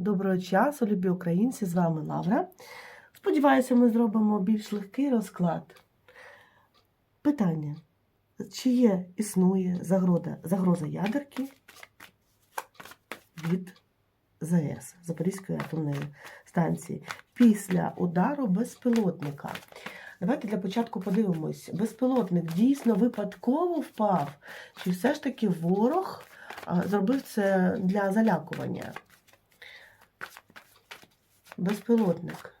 Доброго часу, любі українці! З вами Лавра. Сподіваюся, ми зробимо більш легкий розклад. Питання: чи є існує загроза, загроза ядерки від ЗАЕС Запорізької атомної станції після удару безпілотника? Давайте для початку подивимось. Безпілотник дійсно випадково впав, чи все ж таки ворог зробив це для залякування? Безпілотник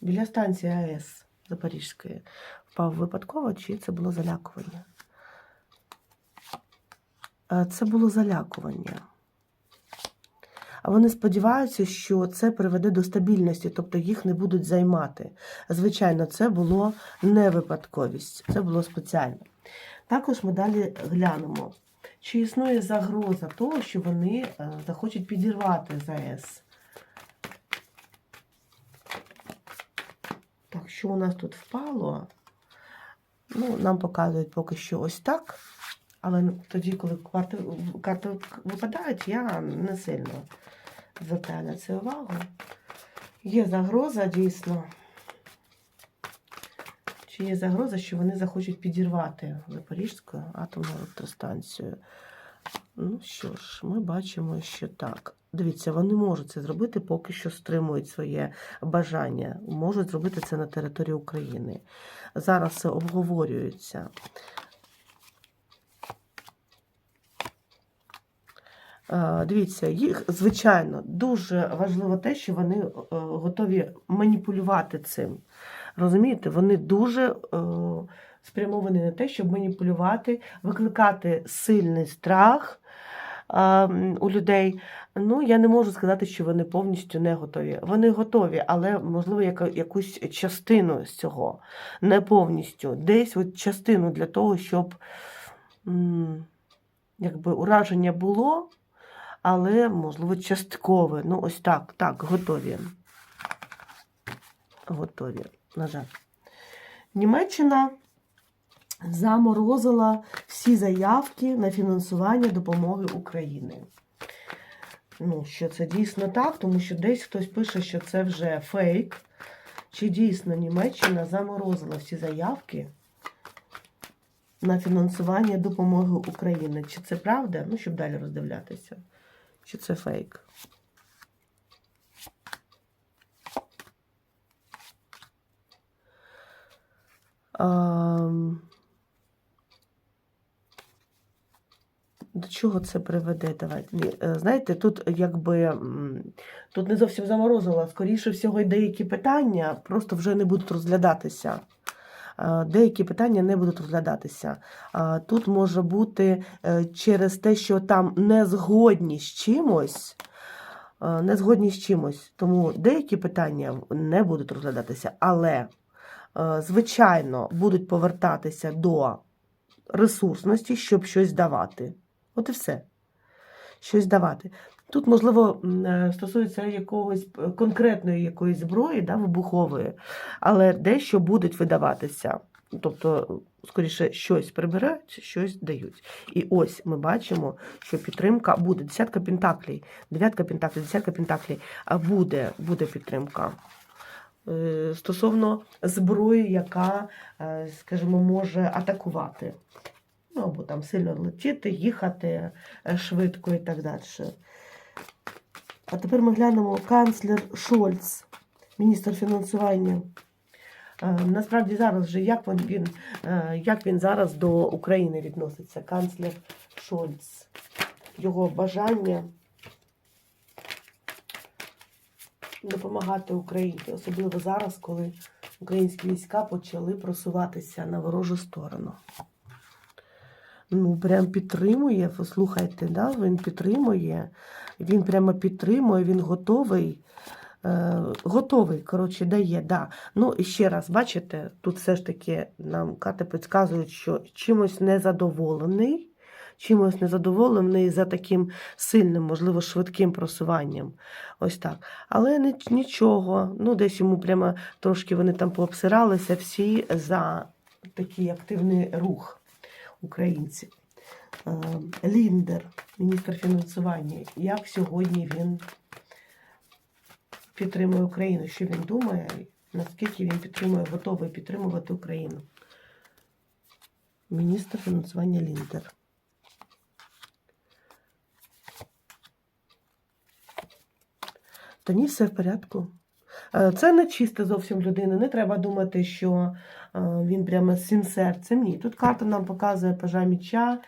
біля станції АЕС Запорізької впав випадково, чи це було залякування? Е, Це було залякування. А вони сподіваються, що це приведе до стабільності, тобто їх не будуть займати. Звичайно, це було не випадковість, це було спеціально. Також ми далі глянемо, чи існує загроза того, що вони е, захочуть підірвати ЗАЕС. Що у нас тут впало? Ну, нам показують поки що ось так. Але тоді, коли карти, карти випадають, я не сильно звертаю на це увагу. Є загроза дійсно. Чи є загроза, що вони захочуть підірвати Запорізьку атомну електростанцію? Ну що ж, ми бачимо, що так. Дивіться, вони можуть це зробити, поки що стримують своє бажання. Можуть зробити це на території України. Зараз це обговорюється. Е, Дивіться, їх, звичайно, дуже важливо те, що вони е, готові маніпулювати цим. Розумієте, вони дуже е, спрямовані на те, щоб маніпулювати, викликати сильний страх е, у людей. Ну, я не можу сказати, що вони повністю не готові. Вони готові, але, можливо, яка, якусь частину з цього, не повністю. Десь от частину для того, щоб м, якби ураження було, але, можливо, часткове. Ну, ось так, так, готові. Готові, на жаль. Німеччина заморозила всі заявки на фінансування допомоги України. Ну, що це дійсно так, тому що десь хтось пише, що це вже фейк. Чи дійсно Німеччина заморозила всі заявки на фінансування допомоги України? Чи це правда? Ну, щоб далі роздивлятися. Чи це фейк? До чого це приведе? Давайте. Е, Знаєте, тут якби тут не зовсім заморозило. Скоріше всього, й деякі питання просто вже не будуть розглядатися. Е, Деякі питання не будуть розглядатися. А Тут може бути е, через те, що там не згодні з чимось, е, не згодні з чимось. Тому деякі питання не будуть розглядатися, але, е, звичайно, будуть повертатися до ресурсності, щоб щось давати. От і все. Щось давати. Тут, можливо, е, стосується якогось е, конкретної якоїсь зброї, да, вибухової, але дещо будуть видаватися. Тобто, скоріше, щось прибирають, щось дають. І ось ми бачимо, що підтримка буде. Десятка пентаклей, дев'ятка пентаклей, десятка пентаклей. А буде, буде підтримка. Е, Стосовно зброї, яка, е, скажімо, може атакувати. Ну, або там сильно летіти, їхати е, швидко і так далі. А тепер ми глянемо канцлер Шольц, міністр фінансування. Насправді зараз вже як він, як він зараз до України відноситься, канцлер Шольц, його бажання допомагати Україні, особливо зараз, коли українські війська почали просуватися на ворожу сторону. Ну, прям підтримує, послухайте, да? він підтримує, він прямо підтримує, він готовий. Е, готовий, коротше, дає, да. Ну, і ще раз, бачите, тут все ж таки нам карти підказують, що чимось незадоволений, чимось незадоволений за таким сильним, можливо, швидким просуванням. Ось так. Але нічого, ну, десь йому прямо трошки вони там пообсиралися всі за такий активний рух українців. Е, Ліндер, міністр фінансування, як сьогодні він підтримує Україну, що він думає, наскільки він підтримує, готовий підтримувати Україну. Міністр фінансування Ліндер. Та ні, все в порядку. Е, Це не чиста зовсім людина. Не треба думати, що е, він прямо з цим серцем. Ні. Тут карта нам показує пажа міча.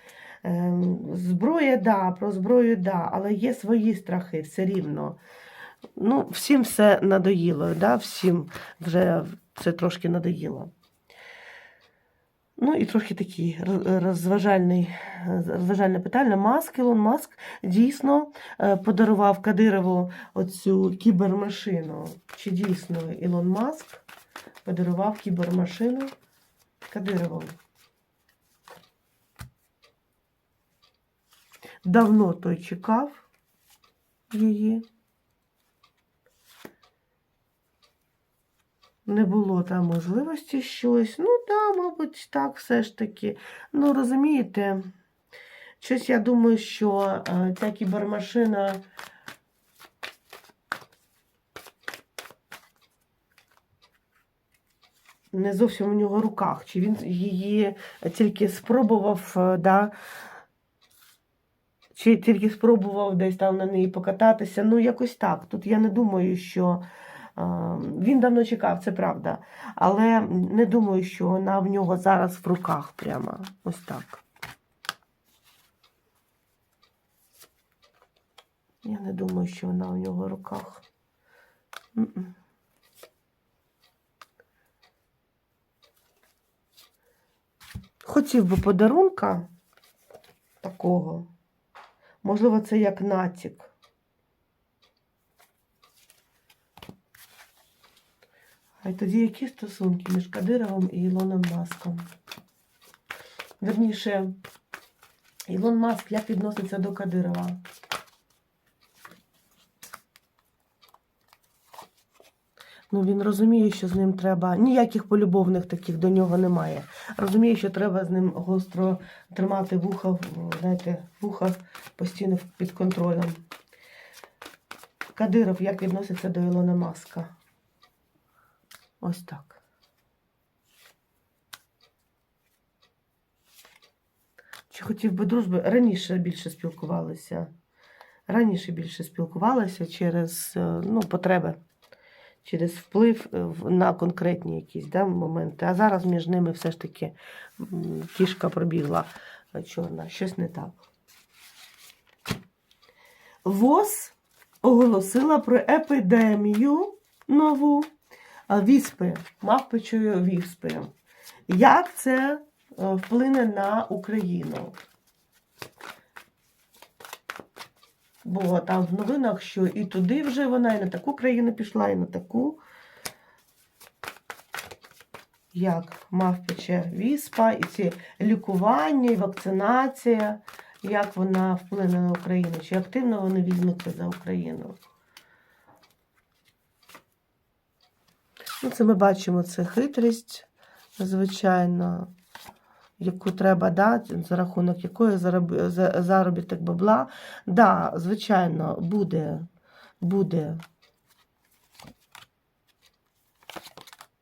Е, Зброя, да, про зброю, да, але є свої страхи все рівно. Ну, всім все надоїло, да? всім вже це трошки надоїло. Ну і трохи такий розважальний, розважальне питання. Маск, Ілон Маск дійсно е, подарував Кадирову оцю кібермашину. Чи дійсно Ілон Маск подарував кібермашину Кадирову? Давно той чекав її. Не було там можливості щось. Ну, да, мабуть, так все ж таки. Ну, розумієте, щось я думаю, що е, ця кібермашина. Не зовсім у нього в руках. Чи він її тільки спробував, е, да, чи тільки спробував десь там на неї покататися. Ну, якось так. Тут я не думаю, що він давно чекав, це правда. Але не думаю, що вона в нього зараз в руках прямо. Ось так. Я не думаю, що вона у нього в руках. Хотів би подарунка такого. Можливо, це як натяк. А й тоді які стосунки між Кадировим і Ілоном Маском? Верніше, Ілон Маск як відноситься до Кадирова? Ну, він розуміє, що з ним треба. Ніяких полюбовних таких до нього немає. Розуміє, що треба з ним гостро тримати вуха, знаєте, вуха постійно під контролем. Кадиров як відноситься до Ілона Маска? Ось так. Чи хотів би дружби? Раніше більше спілкувалися. Раніше більше спілкувалися через е, ну, потреби, через вплив е, на конкретні якісь да, моменти. А зараз між ними все ж таки кішка пробігла е, чорна, щось не так. ВОЗ оголосила про епідемію нову віспи, мавпичої віспи. Як це е, вплине на Україну? Бо там в новинах, що і туди вже вона, і на таку країну пішла, і на таку. Як мавпича віспа, і ці лікування, і вакцинація, як вона вплине на Україну? Чи активно вони візьмуться за Україну? Ну, це ми бачимо, це хитрість, звичайно, яку треба дати, за рахунок якої заробіток бабла. Да, звичайно, буде, буде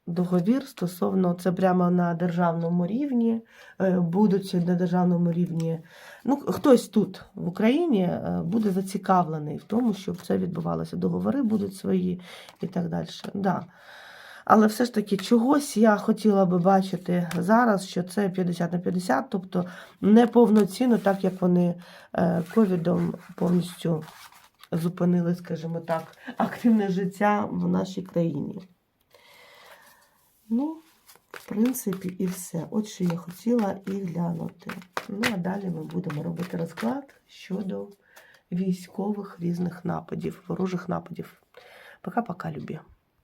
договір стосовно це прямо на державному рівні, е, будуть на державному рівні. Ну, хтось тут в Україні е, буде зацікавлений в тому, щоб це відбувалося. Договори будуть свої і так далі. Да. Але все ж таки чогось я хотіла би бачити зараз, що це 50 на 50, тобто не повноцінно, так як вони е, ковідом повністю зупинили, скажімо так, активне життя в нашій країні. Ну, в принципі, і все. От що я хотіла і глянути. Ну, а далі ми будемо робити розклад щодо військових різних нападів, ворожих нападів. Пока-пока, любі.